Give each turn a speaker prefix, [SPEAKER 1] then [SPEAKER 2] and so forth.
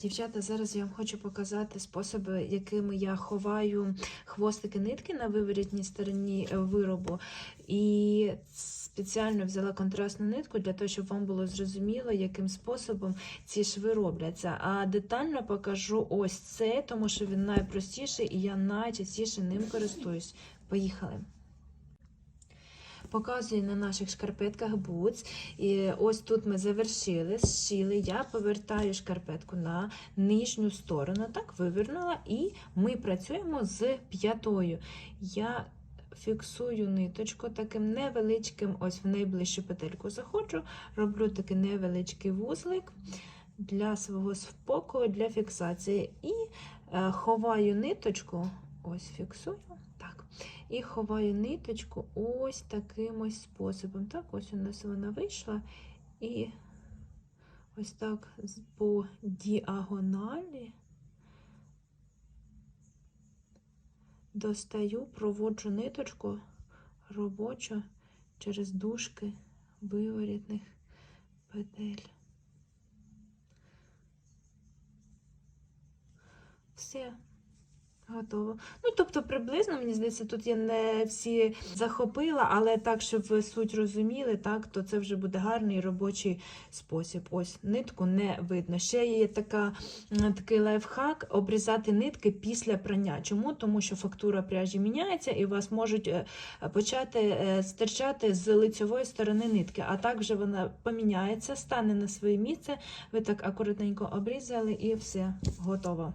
[SPEAKER 1] Дівчата, зараз я вам хочу показати способи, якими я ховаю хвостики нитки на виворітній стороні е, виробу. І спеціально взяла контрастну нитку для того, щоб вам було зрозуміло, яким способом ці шви робляться. А детально покажу ось це, тому що він найпростіший і я найчастіше ним користуюсь. Поїхали! Показую на наших шкарпетках бутс. І ось тут ми завершили, зшили. Я повертаю шкарпетку на нижню сторону, так вивернула, і ми працюємо з п'ятою. Я фіксую ниточку таким невеличким, ось в найближчу петельку заходжу, роблю такий невеличкий вузлик для свого спокою, для фіксації. І е, ховаю ниточку, ось фіксую. І ховаю ниточку ось таким ось способом. Так, ось у нас вона вийшла. І ось так по діагоналі достаю, проводжу ниточку робочу через дужки виворітних петель. Все. Готово. Ну, тобто, приблизно, мені здається, тут я не всі захопила, але так, щоб ви суть розуміли, так, то це вже буде гарний робочий спосіб. Ось нитку не видно. Ще є така, такий лайфхак обрізати нитки після прання. Чому? Тому що фактура пряжі міняється і у вас можуть е, почати е, стирчати з лицьової сторони нитки, а так вже вона поміняється, стане на своє місце. Ви так акуратненько обрізали і все готово.